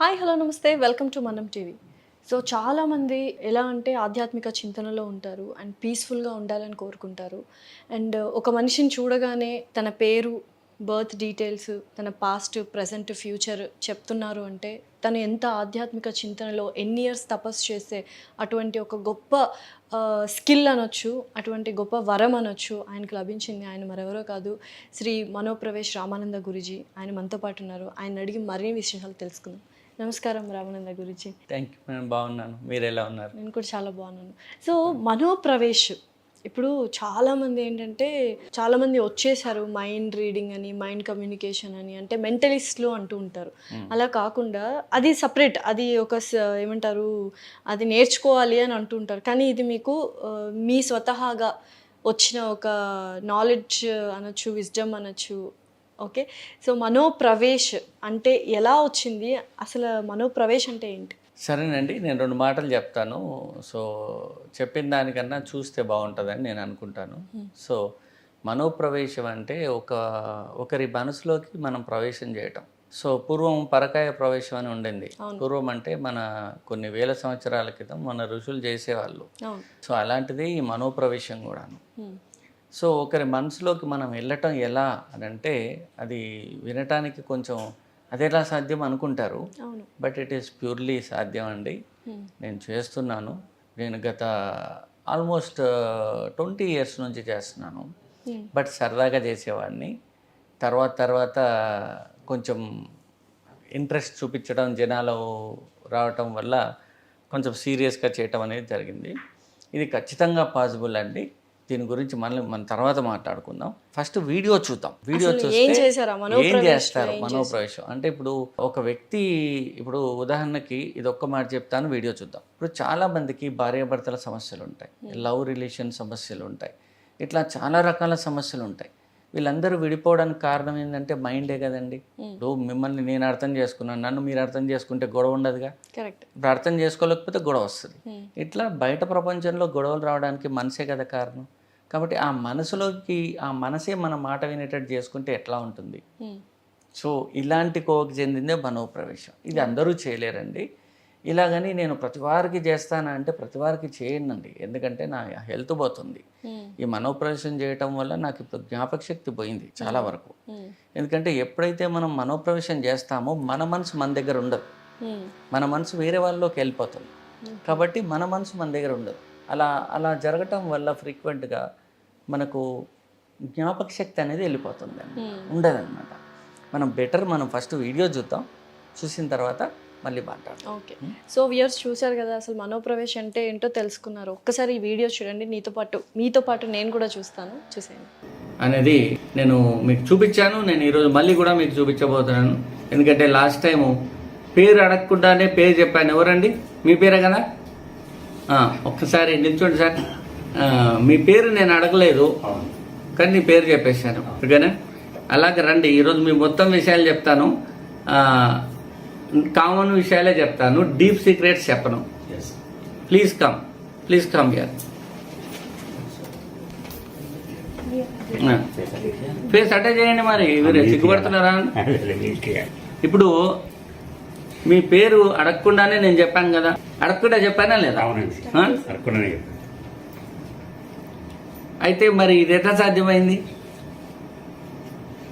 Hi hello నమస్తే. Welcome to Manam TV. So చాలామంది ఎలా అంటే ఆధ్యాత్మిక చింతనలో ఉంటారు అండ్ పీస్ఫుల్గా ఉండాలని కోరుకుంటారు. అండ్ ఒక మనిషిని చూడగానే తన పేరు బర్త్ డీటెయిల్స్ తన పాస్ట్ ప్రజెంట్ ఫ్యూచర్ చెప్తున్నారు అంటే తను ఎంత ఆధ్యాత్మిక చింతనలో ఎన్ని ఇయర్స్ తపస్సు చేస్తే అటువంటి ఒక గొప్ప స్కిల్ అనొచ్చు అటువంటి గొప్ప వరం అనొచ్చు ఆయనకు లభించింది ఆయన మరెవరో కాదు. శ్రీ మనోప్రవేశ్ రామానంద గురుజీ ఆయన మనతో పాటు ఉన్నారు. ఆయన అడిగి మరిన్ని విశేషాలు తెలుసుకుందాం. నమస్కారం రామానంద గురుజీ. థ్యాంక్ యూ నేను బాగున్నాను. మీరు ఎలా ఉన్నారు? నేను కూడా చాలా బాగున్నాను. సో మనోప్రవేశ్. ఇప్పుడు చాలామంది ఏంటంటే చాలామంది వచ్చేసారు మైండ్ రీడింగ్ అని మైండ్ కమ్యూనికేషన్ అని అంటే మెంటలిస్ట్లు అంటూ ఉంటారు. అలా కాకుండా అది సపరేట్ అది ఒక ఏమంటారు అది నేర్చుకోవాలి అని అంటుంటారు కానీ ఇది మీకు మీ స్వతహాగా వచ్చిన ఒక నాలెడ్జ్ అనొచ్చు విజ్డమ్ అనొచ్చు ఓకే? సో మనోప్రవేశ్ అంటే ఎలా వచ్చింది? అసలు మనోప్రవేశ్ అంటే ఏంటి? సరేనండి నేను రెండు మాటలు చెప్తాను. సో చెప్పిన దానికన్నా చూస్తే బాగుంటుందని నేను అనుకుంటాను. సో మనోప్రవేశం అంటే ఒక ఒకరి మనసులోకి మనం ప్రవేశం చేయటం. సో పూర్వం పరకాయ ప్రవేశం అని ఉండింది. పూర్వం అంటే మన కొన్ని వేల సంవత్సరాల క్రితం మన ఋషులు చేసేవాళ్ళు. సో అలాంటిది ఈ మనోప్రవేశం కూడాను. సో ఒకరి మనసులోకి మనం వెళ్ళటం ఎలా అని అంటే అది వినటానికి కొంచెం అది ఎలా సాధ్యం అనుకుంటారు. బట్ ఇట్ ఈస్ ప్యూర్లీ సాధ్యం అండి. నేను చేస్తున్నాను. నేను గత ఆల్మోస్ట్ ట్వంటీ ఇయర్స్ నుంచి చేస్తున్నాను. బట్ సరదాగా చేసేవాడిని. తర్వాత తర్వాత కొంచెం ఇంట్రెస్ట్ చూపించడం జనాలు రావటం వల్ల కొంచెం సీరియస్గా చేయటం అనేది జరిగింది. ఇది ఖచ్చితంగా పాసిబుల్ అండి. దీని గురించి మళ్ళీ మన తర్వాత మాట్లాడుకుందాం. ఫస్ట్ వీడియో చూద్దాం. వీడియో చూస్తే ఏం చేస్తారు? మనోప్రవేశం. అంటే ఇప్పుడు ఒక వ్యక్తి ఇప్పుడు ఉదాహరణకి ఇది ఒక్క మాట చెప్తాను వీడియో చూద్దాం. ఇప్పుడు చాలా మందికి భార్యాభర్తల సమస్యలు ఉంటాయి లవ్ రిలేషన్ సమస్యలు ఉంటాయి ఇట్లా చాలా రకాల సమస్యలు ఉంటాయి వీళ్ళందరూ విడిపోవడానికి కారణం ఏంటంటే మైండే కదండి. ఇప్పుడు మిమ్మల్ని నేను అర్థం చేసుకున్నాను. నన్ను మీరు అర్థం చేసుకుంటే గొడవ ఉండదుగా? కరెక్ట్. ఇప్పుడు అర్థం చేసుకోలేకపోతే గొడవ వస్తుంది. ఇట్లా బయట ప్రపంచంలో గొడవలు రావడానికి మనసే కదా కారణం. కాబట్టి ఆ మనసులోకి ఆ మనసే మన మాట వినేటట్టు చేసుకుంటే ఎట్లా ఉంటుంది? సో ఇలాంటి కోవకు చెందిందే మనోప్రవేశం. ఇది అందరూ చేయలేరండి. ఇలాగని నేను ప్రతి వారికి చేస్తానా అంటే ప్రతి వారికి చేయనండి. ఎందుకంటే నా హెల్త్ పోతుంది. ఈ మనోప్రవేశం చేయటం వల్ల నాకు ఇప్పుడు జ్ఞాపక శక్తి పోయింది చాలా వరకు. ఎందుకంటే ఎప్పుడైతే మనం మనోప్రవేశం చేస్తామో మన మనసు మన దగ్గర ఉండదు. మన మనసు వేరే వాళ్ళలోకి వెళ్ళిపోతుంది. కాబట్టి మన మనసు మన దగ్గర ఉండదు. అలా అలా జరగటం వల్ల ఫ్రీక్వెంట్గా మనకు జ్ఞాపక శక్తి అనేది వెళ్ళిపోతుంది ఉండదన్నమాట. మనం బెటర్ మనం ఫస్ట్ వీడియో చూద్దాం. చూసిన తర్వాత మళ్ళీ మాట్లాడదాం. ఓకే. సో వ్యూయర్స్ చూశారు కదా అసలు మనోప్రవేశ్ అంటే ఏంటో తెలుసుకున్నారు. ఒక్కసారి ఈ వీడియో చూడండి నీతో పాటు మీతో పాటు నేను కూడా చూస్తాను. చూసేయండి. అనేది నేను మీకు చూపించాను నేను ఈరోజు మళ్ళీ కూడా మీకు చూపించబోతున్నాను. ఎందుకంటే లాస్ట్ టైము పేరు అడగకుండానే పేరు చెప్పాను. ఎవరండి? మీ పేరే కదా? ఆ, ఒక్కసారి నిల్చోండి సార్. మీ పేరు నేను అడగలేదు కానీ నీ పేరు చెప్పేశాను. ఓకేనా? అలాగే రండి ఈరోజు మీ మొత్తం విషయాలు చెప్తాను. కామన్ విషయాలే చెప్తాను డీప్ సీక్రెట్స్ చెప్పను. Please come please come your face అటే చేయండి మరి మీరు సిగ్గుపడుతున్నారా ఇప్పుడు మీ పేరు అడగకుండానే నేను చెప్పాను కదా అడగకుండా చెప్పానా లేదా? అయితే మరి ఇది ఎట్లా సాధ్యమైంది?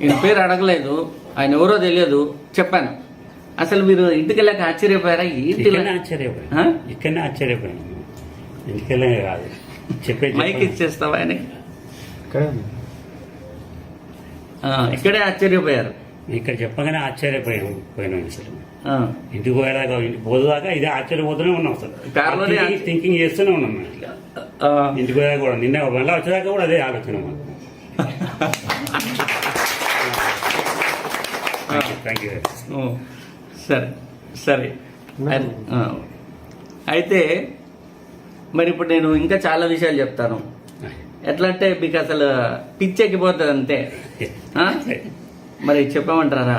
ఈయన పేరు అడగలేదు ఆయన ఎవరో తెలియదు చెప్పాను. అసలు మీరు ఇంటికి వెళ్ళాక ఆశ్చర్యపోయారా? ఏంటి? ఆశ్చర్యపోయాను? ఇక్కడనే ఆశ్చర్యపోయాను. ఇంటికెళ్ళే కాదు. చెప్పే మైక్ ఇచ్చేస్తావా ఆయనకి? ఇక్కడ ఆ, ఇక్కడే ఆశ్చర్యపోయారు. ఇక్కడ చెప్పగానే ఆశ్చర్యపోయాను పోయినాను అసలు ఆ, ఇంటికి పోయేదాకా ఇంటికి పోదాకా ఇదే ఆశ్చర్యపోతూనే ఉన్నాం అసలు కారులోనే థింకింగ్- చేస్తూనే ఉన్నాం ఇంటికి పోయాక కూడా నిన్న మళ్ళీ వచ్చేదాకా కూడా అదే ఆలోచన మాకు. థ్యాంక్ యూ ఓ, సరే సరే. అయితే మరి ఇప్పుడు నేను ఇంకా చాలా విషయాలు చెప్తాను. ఎట్లా అంటే మీకు అసలు పిచ్చెక్కిపోతుంది అంతే? మరి చెప్పమంటారా.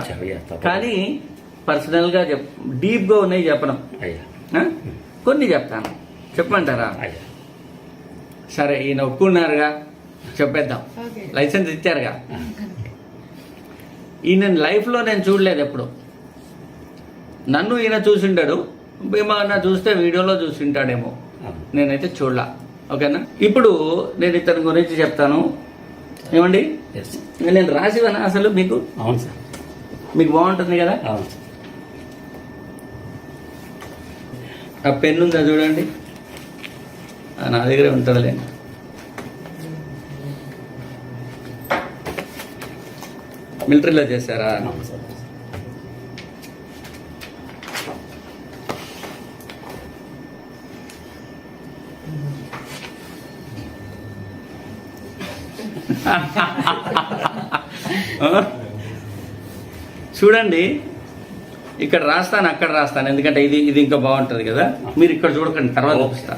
కానీ పర్సనల్గా చెప్ డీప్గా ఉన్నాయి చెప్పడం? కొన్ని చెప్తాను. చెప్పమంటారా? సరే ఈయన ఒప్పుకున్నారుగా. చెప్పేద్దాం. లైసెన్స్ ఇచ్చారుగా. ఈయన లైఫ్లో నేను చూడలేదు ఎప్పుడు. నన్ను ఈయన చూసింటాడు ఏమన్నా చూస్తే వీడియోలో చూసింటాడేమో. నేనైతే చూడలా. ఓకేనా? ఇప్పుడు నేను ఇతని గురించి చెప్తాను. ఏమండి? నేను రాసివనా అసలు మీకు? అవును సార్. మీకు బాగుంటుంది కదా? అవును సార్. ఆ పెన్ ఉందా చూడండి. నా దగ్గరే ఉంటుందిలే. మిలిటరీలో చేశారా? చూడండి ఇక్కడ రాస్తాను అక్కడ రాస్తాను ఎందుకంటే ఇది ఇది ఇంకా బాగుంటుంది కదా. మీరు ఇక్కడ చూడకండి తర్వాత చూపిస్తా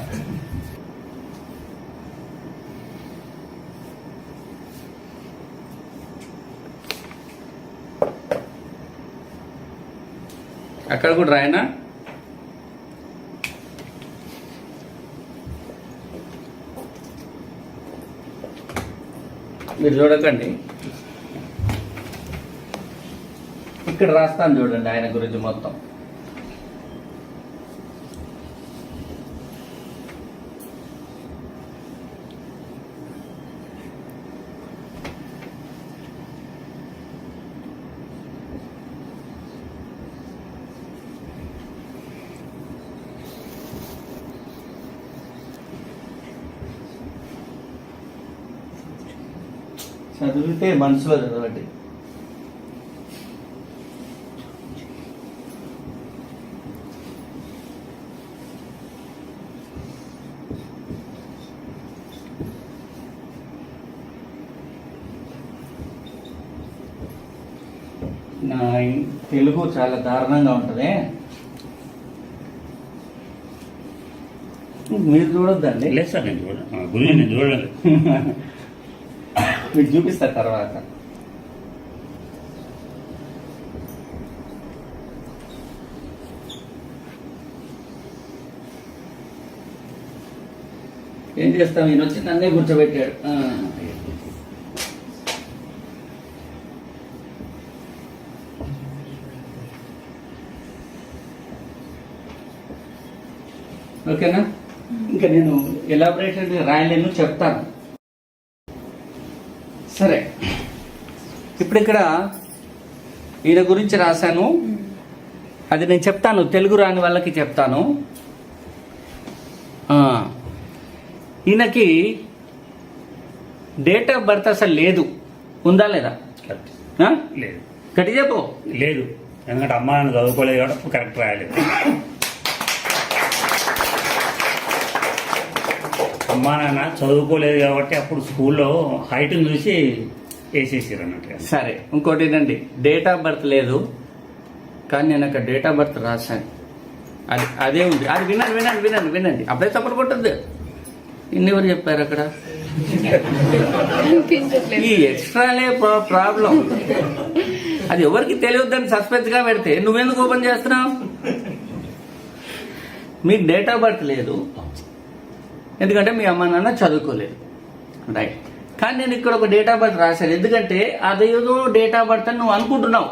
అక్కడ కూడా రాయనా? మీరు చూడకండి ఇక్కడ రాస్తాను చూడండి ఆయన గురించి మొత్తం. చదివితే మనసులో చదవండి నా తెలుగు చాలా దారుణంగా ఉంటుంది. మీరు చూడొద్దండి. లేదు సార్ నేను చూడ గురి నేను చూడలేదు. మీకు చూపిస్తా తర్వాత. ఏం చేస్తాం? ఈయన వచ్చి నన్నే కూర్చోబెట్టాడు. ఓకేనా? ఇంకా నేను ఎలాబరేటెడ్ రాయలేను చెప్తాను. సరే. ఇప్పుడు ఇక్కడ ఈయన గురించి రాశాను. అది నేను చెప్తాను. తెలుగు రాని వాళ్ళకి చెప్తాను. ఈయనకి డేట్ ఆఫ్ బర్త్ అసలు లేదు. ఉందా లేదా? లేదు. గట్టి చెప్పు. లేదు. ఎందుకంటే అమ్మ నాన్న చదువుకోలేదు కాబట్టి కరెక్ట్ రాయలేదు. అమ్మా నాన్న చదువుకోలేదు కాబట్టి అప్పుడు స్కూల్లో హైట్ని చూసి వేసేసారు అన్నట్టుగా సరే ఇంకోటి ఏంటండి డేట్ ఆఫ్ బర్త్ లేదు కానీ నేను అక్కడ డేట్ ఆఫ్ బర్త్ రాశాను. అది అదే ఉంది. అది వినండి వినండి వినండి వినండి. అప్పుడే తప్పలు కొట్టద్దు. ఇన్ని ఎవరు చెప్పారు అక్కడ? ఈ ఎక్స్ట్రాలే ప్రా- ప్రాబ్లం. అది ఎవరికి తెలియద్దని సస్పెన్స్గా పెడితే నువ్వెందుకు ఓపెన్ చేస్తున్నావు? మీకు డేట్ ఆఫ్ బర్త్ లేదు. ఎందుకంటే మీ అమ్మ నాన్న చదువుకోలేదు. రైట్ కానీ నేను ఇక్కడ ఒక డేట్ ఆఫ్ బర్త్ రాశాను. ఎందుకంటే అదేదో డేట్ ఆఫ్ బర్త్ అని నువ్వు అనుకుంటున్నావు.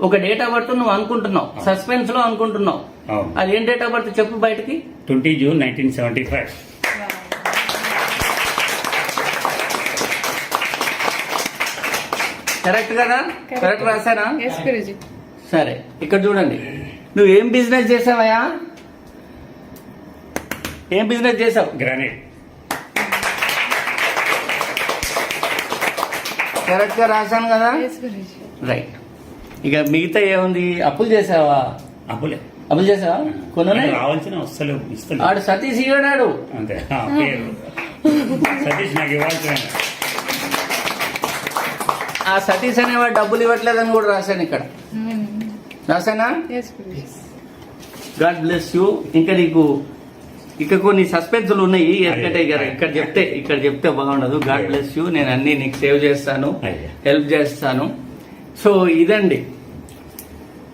ఒక డేట్ ఆఫ్ బర్త్ నువ్వు అనుకుంటున్నావు. సస్పెన్స్లో అనుకుంటున్నావు. అది ఏం డేట్ ఆఫ్ బర్త్ చెప్పు బయటికి. Twenty June nineteen seventy five. Correct కదా? కరెక్ట్ రాశానా? సరే ఇక్కడ చూడండి. నువ్వు ఏం బిజినెస్ చేసావయ్యా? ఏం బిజినెస్ చేసావు? గ్రానైట్ కరెక్ట్గా రాశాను కదా? రైట్ ఇక మిగతా ఏముంది? అప్పులు చేసావా? అప్పులే. అప్పులు చేసావా? కొననే రావాల్సిన వస్తలేవు ఇస్తలేవు ఆడు సతీష్ ఇవ్వడాడు అంతే. ఆ, పేరు. సతీష్ నాకు ఇవ్వాల్సిన ఆ సతీష్ అనేవాడు డబ్బులు ఇవ్వట్లేదని కూడా రాశాను ఇక్కడ. రాశానా? Yes Guruji God bless you ఇంకా నీకు ఇక కొన్ని సస్పెన్స్లు ఉన్నాయి. ఎందుకంటే ఇక ఇక్కడ చెప్తే ఇక్కడ చెప్తే బాగుండదు. గాడ్ బ్లెస్ యూ నేను అన్ని నీకు సేవ్ చేస్తాను. హెల్ప్ చేస్తాను. సో ఇదండి.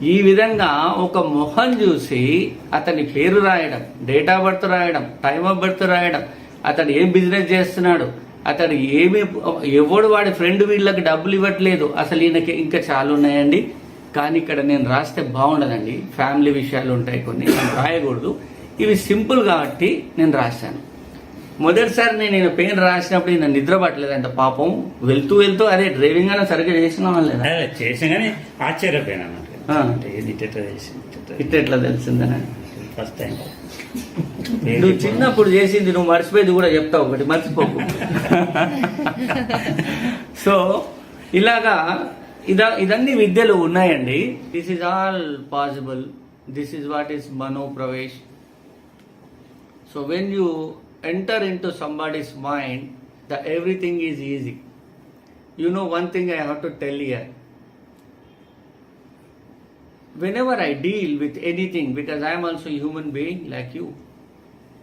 ఈ విధంగా ఒక మొహం చూసి అతని పేరు రాయడం డేట్ ఆఫ్ బర్త్ రాయడం టైమ్ ఆఫ్ బర్త్ రాయడం అతడు ఏం బిజినెస్ చేస్తున్నాడు అతడు ఏమి ఎవడు వాడి ఫ్రెండ్ వీళ్ళకి డబ్బులు ఇవ్వట్లేదు అసలు ఈయనకి ఇంకా చాలా ఉన్నాయండి. కానీ ఇక్కడ నేను రాస్తే బాగుండదండి. ఫ్యామిలీ విషయాలు ఉంటాయి కొన్ని. నేను రాయకూడదు. ఇవి సింపుల్ కాబట్టి నేను రాశాను. మొదటిసారి నేను ఈయన పెయిన్ రాసినప్పుడు ఈయన నిద్ర పట్టలేదంట పాపం. వెళ్తూ వెళ్తూ అరే డ్రైవింగ్ అయినా సరిగ్గా చేసినావా లేదా? అదే చేసిన కానీ ఆశ్చర్యపోయాను ఇట్ట ఎట్లా తెలిసిందని. ఫస్ట్ టైం నువ్వు చిన్నప్పుడు చేసింది నువ్వు మర్చిపోయేది కూడా చెప్తావు ఒకటి మర్చిపోకు. సో ఇలాగా ఇదా ఇదన్నీ విద్యలు ఉన్నాయండి. This is all possible this is what is Mano Pravesh So when you enter into somebody's mind, the everything is easy. You know one thing I have to tell here. Whenever I deal with anything, because I am also a human being like you,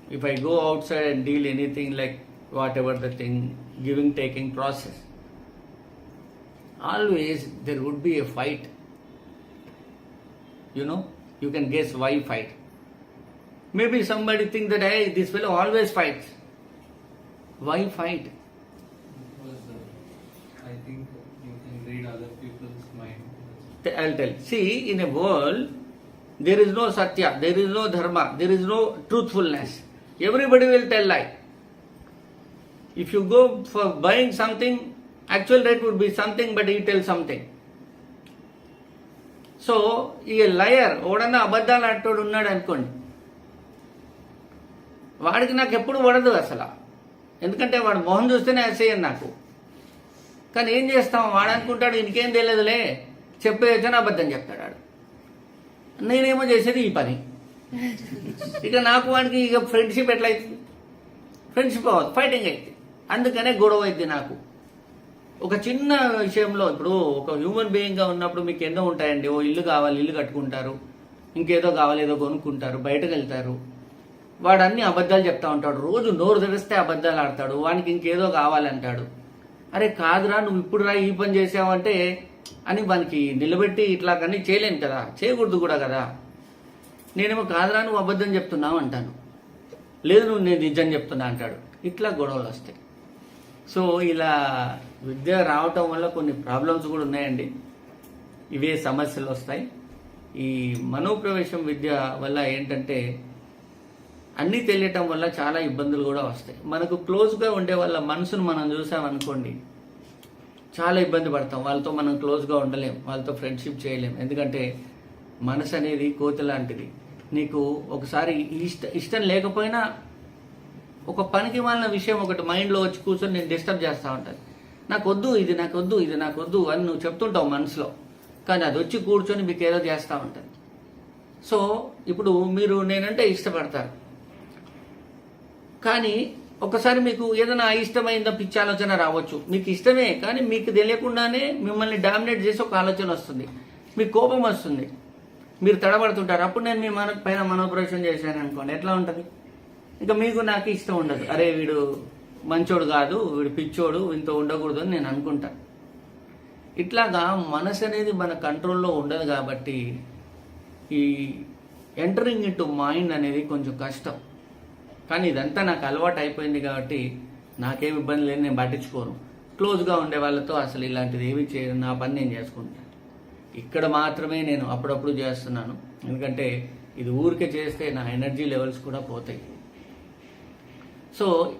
if I go outside and deal anything like whatever the thing, giving taking process, always there would be a fight. You know, you can guess why fight. Maybe somebody think that hey, this fellow always fights. Why fight? Uh, I think you can read other people's mind. I'll tell. See, in a world, there is no satya, there is no dharma, there is no truthfulness. Everybody will tell lie. If you go for buying something, actual rate would be something, but he tells something. So ఈ liar ఓడన్నా అబద్ధాలు ఆడతాడు ఉన్నాడు అనుకోండి వాడికి నాకు ఎప్పుడు పడదు అసలు. ఎందుకంటే వాడు మొహం చూస్తేనే అసేయం నాకు. కానీ ఏం చేస్తాం? వాడు అనుకుంటాడు ఇంకేం తెలియదులే చెప్పేయచ్చని అబద్ధం చెప్తాడు వాడు. నేనేమో చేసేది ఈ పని. ఇక నాకు వాడికి ఇక ఫ్రెండ్షిప్ ఎట్లయితుంది? ఫ్రెండ్షిప్ అవ్వదు ఫైటింగ్ అయితే అందుకనే గొడవ అయింది నాకు. ఒక చిన్న విషయంలో ఇప్పుడు ఒక హ్యూమన్ బీయింగ్గా ఉన్నప్పుడు మీకు ఎన్నో ఉంటాయండి. ఓ ఇల్లు కావాలి ఇల్లు కట్టుకుంటారు. ఇంకేదో కావాలి ఏదో కొనుక్కుంటారు బయటకు వెళ్తారు. వాడు అన్ని అబద్ధాలు చెప్తా ఉంటాడు. రోజు నోరు తెరిస్తే అబద్ధాలు ఆడతాడు. వానికి ఇంకేదో కావాలంటాడు. అరే కాదురా నువ్వు ఇప్పుడు రా ఈ పని చేసావంటే అని వానికి నిలబెట్టి ఇట్లా కానీ చేయలేను కదా. చేయకూడదు కూడా కదా. నేనేమో కాదురా నువ్వు అబద్ధం చెప్తున్నావు అంటాను. లేదు నువ్వు నేను నిజం చెప్తున్నా అంటాడు. ఇట్లా గొడవలు వస్తాయి. సో ఇలా విద్య రావటం వల్ల కొన్ని ప్రాబ్లమ్స్ కూడా ఉన్నాయండి. ఇవే సమస్యలు వస్తాయి. ఈ మనోప్రవేశం విద్య వల్ల ఏంటంటే అన్నీ తెలియటం వల్ల చాలా ఇబ్బందులు కూడా వస్తాయి. మనకు క్లోజ్గా ఉండే వాళ్ళ మనసును మనం చూసామనుకోండి చాలా ఇబ్బంది పడతాం. వాళ్ళతో మనం క్లోజ్గా ఉండలేం. వాళ్ళతో ఫ్రెండ్షిప్ చేయలేం. ఎందుకంటే మనసు అనేది కోతి లాంటిది. నీకు ఒకసారి ఇష్ట ఇష్టం లేకపోయినా ఒక పనికి మాలిన విషయం ఒకటి మైండ్లో వచ్చి కూర్చొని నేను డిస్టర్బ్ చేస్తూ ఉంటాను. నాకు వద్దు ఇది నాకు వద్దు ఇది నాకు వద్దు అని నువ్వు చెప్తుంటావు మనసులో. కానీ అది వచ్చి కూర్చొని మీకు ఏదో చేస్తూ ఉంటుంది సో ఇప్పుడు మీరు నేనంటే ఇష్టపడతారు. కానీ ఒకసారి మీకు ఏదైనా ఇష్టమైన పిచ్చి ఆలోచన రావచ్చు. మీకు ఇష్టమే కానీ మీకు తెలియకుండానే మిమ్మల్ని డామినేట్ చేసి ఒక ఆలోచన వస్తుంది. మీకు కోపం వస్తుంది. మీరు తడబడుతుంటారు. అప్పుడు నేను మీ మన పైన మనోపరేషన్ చేశాను అనుకోండి. ఎట్లా ఉంటుంది? ఇంకా మీకు నాకు ఇష్టం ఉండదు. అరే వీడు మంచోడు కాదు వీడు పిచ్చోడు ఇంత ఉండకూడదు అని నేను అనుకుంటాను ఇట్లాగా మనసు అనేది మన కంట్రోల్లో ఉండదు కాబట్టి ఈ ఎంటరింగ్ ఇన్ టు మైండ్ అనేది కొంచెం కష్టం. కానీ ఇదంతా నాకు అలవాటు అయిపోయింది కాబట్టి నాకేం ఇబ్బంది లేదు నేను పట్టించుకోను. క్లోజ్గా ఉండే వాళ్ళతో అసలు ఇలాంటిది ఏమి చేయను. నా పని నేను చేసుకుంటాను. ఇక్కడ మాత్రమే నేను అప్పుడప్పుడు చేస్తున్నాను. ఎందుకంటే ఇది ఊరికే చేస్తే నా ఎనర్జీ లెవెల్స్ కూడా పోతాయి. So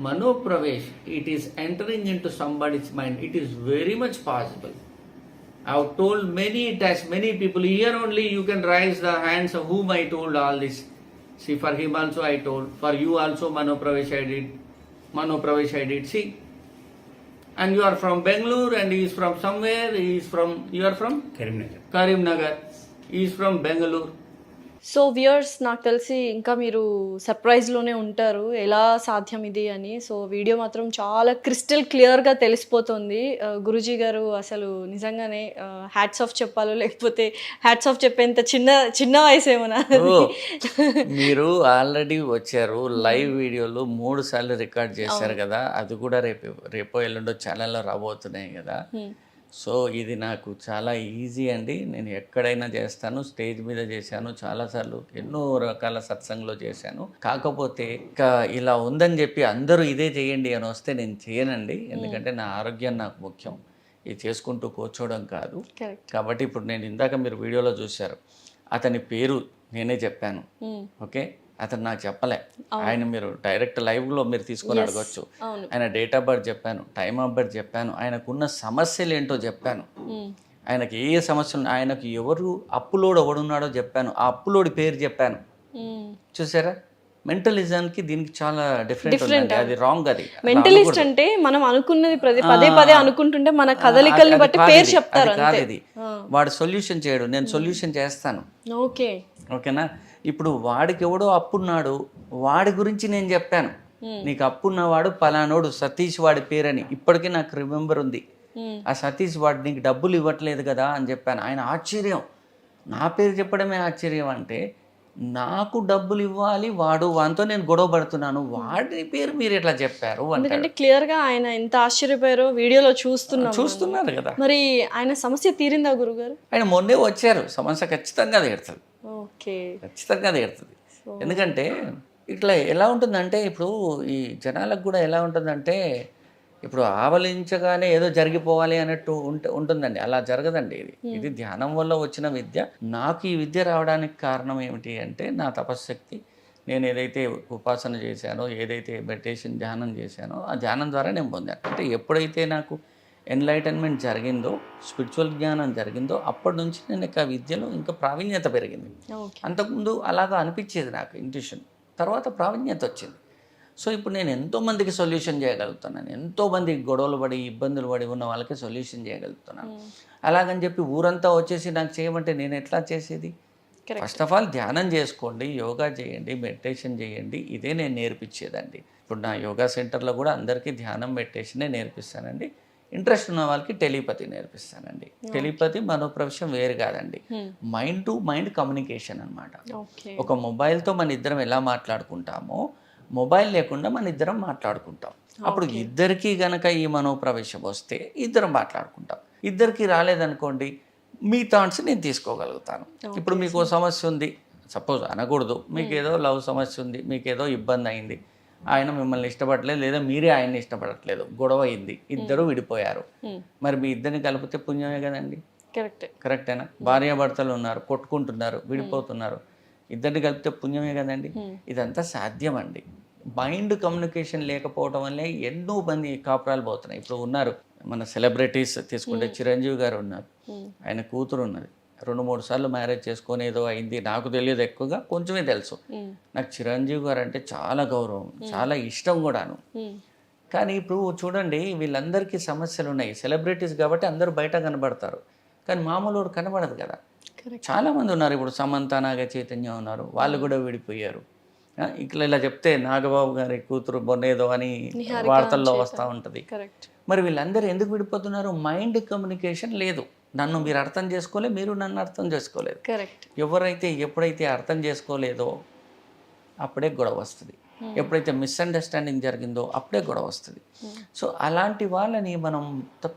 మనోప్రవేశ్ it is entering in to somebody's mind it is very much possible I have told many times, people here only you can can the hands hands of told all this. See, for him also I told, for you also Manopravesh I did, Manopravesh I did. See, and you are from Bangalore and he is from somewhere, he is from, you are from? Karimnagar. Karimnagar. He is from Bangalore. So viewers నాకు తెలిసి ఇంకా మీరు సర్ప్రైజ్లోనే ఉంటారు. ఎలా సాధ్యం ఇది అని. So video మాత్రం చాలా క్రిస్టల్ క్లియర్గా తెలిసిపోతుంది. ఆ, గురూజీ గారు అసలు నిజంగానే హ్యాట్స్ ఆఫ్ చెప్పాలో లేకపోతే హ్యాట్స్ ఆఫ్ చెప్పేంత చిన్న చిన్న వయసు ఏమన్నా మీరు ఆల్రెడీ వచ్చారు. లైవ్ వీడియోలు మూడు సార్లు రికార్డ్ చేశారు కదా. అది కూడా రేపు రేపో ఎల్లుండో ఛానల్లో రాబోతున్నాయి కదా. సో ఇది నాకు చాలా ఈజీ అండి. నేను ఎక్కడైనా చేస్తాను స్టేజ్ మీద చేశాను చాలాసార్లు ఎన్నో రకాల సత్సంగంలో చేశాను. కాకపోతే ఇంకా ఇలా ఉందని చెప్పి అందరూ ఇదే చేయండి అని వస్తే నేను చేయనండి. ఎందుకంటే నా ఆరోగ్యం నాకు ముఖ్యం. ఇది చేసుకుంటూ కూర్చోవడం కాదు. కాబట్టి ఇప్పుడు నేను ఇందాక మీరు వీడియోలో చూశారు. అతని పేరు నేనే చెప్పాను. ఓకే? అతను నాకు చెప్పలే. ఆయన మీరు డైరెక్ట్ లైవ్లో మీరు తీసుకొని అడగొచ్చు. ఆయన డేట్ ఆఫ్ బర్త్ చెప్పాను టైమ్ ఆఫ్ బర్త్ చెప్పాను ఆయనకున్న సమస్యలు ఏంటో చెప్పాను. ఆయనకి ఏ సమస్యలు ఆయనకు ఎవరు అప్పులోడు ఎవడున్నాడో చెప్పాను. ఆ అప్పులోడి పేరు చెప్పాను. చూసారా? మెంటలిజానికి దీనికి చాలా డిఫరెంట్ అది రాంగ్ అది. మెంటలిస్ట్ అంటే మనం అనుకున్నది పదే పదే అనుకుంటుంటే మన కదలికల్ని బట్టి పేరు చెప్తారు ఇది. వాడు సొల్యూషన్ చేయడు. నేను సొల్యూషన్ చేస్తాను. ఓకే. ఓకేనా? ఇప్పుడు వాడికి ఎవడో అప్పున్నాడు వాడి గురించి నేను చెప్పాను. నీకు అప్పున్నవాడు పలానోడు సతీష్ వాడి పేరని. ఇప్పటికీ నాకు రిమెంబర్ ఉంది. ఆ సతీష్ వాడు నీకు డబ్బులు ఇవ్వట్లేదు కదా అని చెప్పాను. ఆయన ఆశ్చర్యం. నా పేరు చెప్పడమే ఆశ్చర్యం అంటే నాకు డబ్బులు ఇవ్వాలి వాడు వానితో నేను గొడవ పడుతున్నాను వాడి పేరు మీరు ఎట్లా చెప్పారు ఎందుకంటే క్లియర్గా ఆయన ఎంత ఆశ్చర్యపోయారో వీడియోలో చూస్తున్నాం చూస్తున్నారు కదా. మరి ఆయన సమస్య తీరిందా గురుగారు? ఆయన మొన్నే వచ్చారు. సమస్య ఖచ్చితంగా తీరుతుంది ఓకే. ఖచ్చితంగా తీరుతుంది ఎందుకంటే ఇట్లా ఎలా ఉంటుందంటే ఇప్పుడు ఈ జనాలకు కూడా ఎలా ఉంటుందంటే ఇప్పుడు ఆవలించగానే ఏదో జరిగిపోవాలి అన్నట్టు ఉంట ఉంటుందండి. అలా జరగదండి ఇది. ఇది ధ్యానం వల్ల వచ్చిన విద్య. నాకు ఈ విద్య రావడానికి కారణం ఏమిటి అంటే నా తపశ్శక్తి నేను ఏదైతే ఉపాసన చేశానో ఏదైతే మెడిటేషన్ ధ్యానం చేశానో ఆ ధ్యానం ద్వారా నేను పొందాను. అంటే ఎప్పుడైతే నాకు ఎన్లైటన్మెంట్ జరిగిందో స్పిరిచువల్ జ్ఞానం జరిగిందో అప్పటి నుంచి నేను ఇక విద్యలో ఇంకా ప్రావీణ్యత పెరిగింది. అంతకుముందు అలాగా అనిపించేది నాకు ఇంట్యూషన్ తర్వాత ప్రావీణ్యత వచ్చింది. సో ఇప్పుడు నేను ఎంతోమందికి సొల్యూషన్ చేయగలుగుతున్నాను. ఎంతోమందికి గొడవలు పడి ఇబ్బందులు పడి ఉన్న వాళ్ళకి సొల్యూషన్ చేయగలుగుతున్నాను. అలాగని చెప్పి ఊరంతా వచ్చేసి నాకు చేయమంటే నేను ఎట్లా చేసేది. ఫస్ట్ ఆఫ్ ఆల్ ధ్యానం చేసుకోండి యోగా చేయండి మెడిటేషన్ చేయండి. ఇదే నేను నేర్పించేదండి. ఇప్పుడు నా యోగా సెంటర్లో కూడా అందరికీ ధ్యానం మెడిటేషనే నేర్పిస్తానండి. ఇంట్రెస్ట్ ఉన్న వాళ్ళకి టెలిపతి నేర్పిస్తానండి. టెలిపతి మనోప్రవేశం వేరు కాదండి. మైండ్ టు మైండ్ కమ్యూనికేషన్ అన్నమాట. ఓకే. ఒక మొబైల్తో మన ఇద్దరం ఎలా మాట్లాడుకుంటామో మొబైల్ లేకుండా మన ఇద్దరం మాట్లాడుకుంటాం. అప్పుడు ఇద్దరికి గనక ఈ మనోప్రవేశం వస్తే ఇద్దరం మాట్లాడుకుంటాం. ఇద్దరికి రాలేదనుకోండి మీ థాట్స్ నేను తీసుకోగలుగుతాను. ఇప్పుడు మీకు సమస్య ఉంది సపోజ్ అనకూడదు. మీకు ఏదో లవ్ సమస్య ఉంది మీకు ఏదో ఇబ్బంది అయింది. ఆయన మిమ్మల్ని ఇష్టపడలేదు లేదా మీరే ఆయన్ని ఇష్టపడట్లేదు. గొడవ అయింది. ఇద్దరు విడిపోయారు. మరి మీ ఇద్దరిని కలిపితే పుణ్యమే కదండి? కరెక్ట్ కరెక్టేనా? భార్యాభర్తలు ఉన్నారు కొట్టుకుంటున్నారు విడిపోతున్నారు. ఇద్దరిని కలిపితే పుణ్యమే కదండి? ఇదంతా సాధ్యం అండి మైండ్ కమ్యూనికేషన్ లేకపోవడం వల్లే ఎన్నో మంది కాపురాలు పోతున్నాయి. ఇప్పుడు ఉన్నారు మన సెలబ్రిటీస్ తీసుకుంటే చిరంజీవి గారు ఉన్నారు. ఆయన కూతురు ఉన్నది. రెండు మూడు సార్లు మ్యారేజ్ చేసుకొని ఏదో అయింది. నాకు తెలియదు ఎక్కువగా కొంచెమే తెలుసు. నాకు చిరంజీవి గారు అంటే చాలా గౌరవం చాలా ఇష్టం కూడాను. కానీ ఇప్పుడు చూడండి వీళ్ళందరికీ సమస్యలు ఉన్నాయి సెలబ్రిటీస్ కాబట్టి అందరూ బయట కనబడతారు. కానీ మామూలు కనబడదు కదా. చాలా మంది ఉన్నారు. ఇప్పుడు సమంత నాగ చైతన్యం ఉన్నారు. వాళ్ళు కూడా విడిపోయారు. ఇట్లా ఇలా చెప్తే నాగబాబు గారి కూతురు బొన్నేదో అని వార్తల్లో వస్తూ ఉంటుంది. మరి వీళ్ళందరూ ఎందుకు విడిపోతున్నారు? మైండ్ కమ్యూనికేషన్ లేదు. నన్ను మీరు అర్థం చేసుకోలే మీరు నన్ను అర్థం చేసుకోలేదు కరెక్ట్ ఎవరైతే ఎప్పుడైతే అర్థం చేసుకోలేదో అప్పుడే గొడవ వస్తుంది. ఎప్పుడైతే మిస్అండర్స్టాండింగ్ జరిగిందో అప్పుడే గొడవ వస్తుంది. సో అలాంటి వాళ్ళని మనం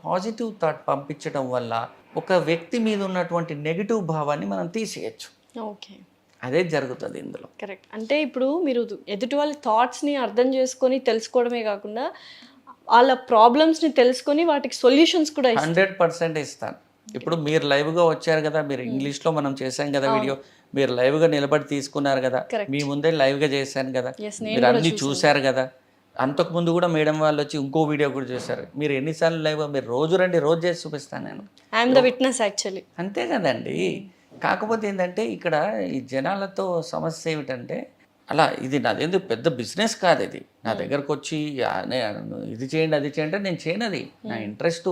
పాజిటివ్ థాట్ పంపించడం వల్ల ఒక వ్యక్తి మీద ఉన్నటువంటి నెగిటివ్ భావాన్ని మనం తీసేయచ్చు. ఓకే అదే జరుగుతుంది ఇందులో. కరెక్ట్ అంటే ఇప్పుడు మీరు ఎదుటి వాళ్ళ థాట్స్ని అర్థం చేసుకొని తెలుసుకోవడమే కాకుండా వాళ్ళ ప్రాబ్లమ్స్ని తెలుసుకొని వాటికి సొల్యూషన్స్ కూడా హండ్రెడ్ పర్సెంట్ ఇస్తాను. ఇప్పుడు మీరు లైవ్గా వచ్చారు కదా మీరు ఇంగ్లీష్లో మనం చేశాం కదా వీడియో మీరు లైవ్గా నిలబడి తీసుకున్నారు కదా. మీ ముందే లైవ్గా చేశాను కదా. మీరు అన్ని చూశారు కదా. అంతకు ముందు కూడా మేడం వాళ్ళు వచ్చి ఇంకో వీడియో కూడా చూశారు. మీరు ఎన్నిసార్లు లైవ్ మీరు రోజు రండి రోజు చేసి చూపిస్తాను నేను. ఐఎమ్ ద విట్నెస్ యాక్చువల్లీ అంతే కదండి. కాకపోతే ఏంటంటే ఇక్కడ ఈ జనాలతో సమస్య ఏమిటంటే అలా ఇది నాదేంది పెద్ద బిజినెస్ కాదు ఇది. నా దగ్గరకు వచ్చి "ఆ, నే- ఇది చేయండి అది చేయండి నేను చేయనది. నా ఇంట్రెస్ట్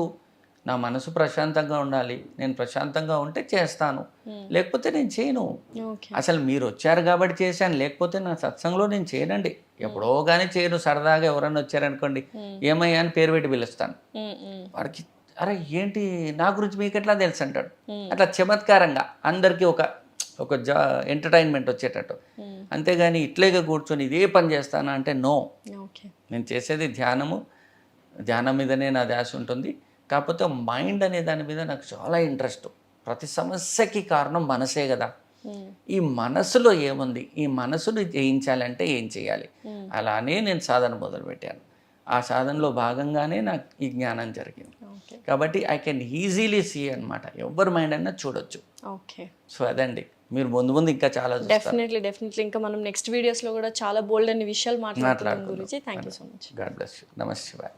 నా మనసు ప్రశాంతంగా ఉండాలి నేను ప్రశాంతంగా ఉంటే చేస్తాను. లేకపోతే నేను చేయను. అసలు మీరు వచ్చారు కాబట్టి చేశాను లేకపోతే నా సత్సంగంలో నేను చేయనండి. ఎప్పుడో కానీ చేయను సరదాగా ఎవరన్నా వచ్చారనుకోండి ఏమయ్యా అని పేరు పెట్టి పిలుస్తాను. వాడికి అరే ఏంటి నా గురించి మీకు ఎట్లా తెలుసు? అంటాడు. అట్లా చమత్కారంగా అందరికీ ఒక ఒక జా ఎంటర్టైన్మెంట్ వచ్చేటట్టు. అంతేగాని ఇట్లేగా కూర్చొని ఇదే పని చేస్తానా అంటే నో. ఓకే నేను చేసేది ధ్యానము. ధ్యానం మీదనే నా ధ్యాస ఉంటుంది. కాకపోతే మైండ్ అనే దాని మీద నాకు చాలా ఇంట్రెస్ట్. ప్రతి సమస్యకి కారణం మనసే కదా. ఈ మనసులో ఏముంది? ఈ మనసును జయించాలంటే ఏం చేయాలి? అలానే నేను సాధన మొదలుపెట్టాను. ఆ సాధనలో భాగంగానే నాకు ఈ జ్ఞానం జరిగింది. ఓకే కాబట్టి ఐ కెన్ ఈజీలీ సీ అనమాట ఎవరి మైండ్ అయినా చూడొచ్చు. ఓకే సో అదండి. మీరు ముందు ముందు ఇంకా చాలా డెఫినెట్లీ డెఫినెట్లీ ఇంకా మనం నెక్స్ట్ వీడియోస్లో కూడా చాలా బోల్డ్ అనే విషయాలు మాట్లాడుతున్నాం. గురించి. Thank you so much God bless you నమస్తే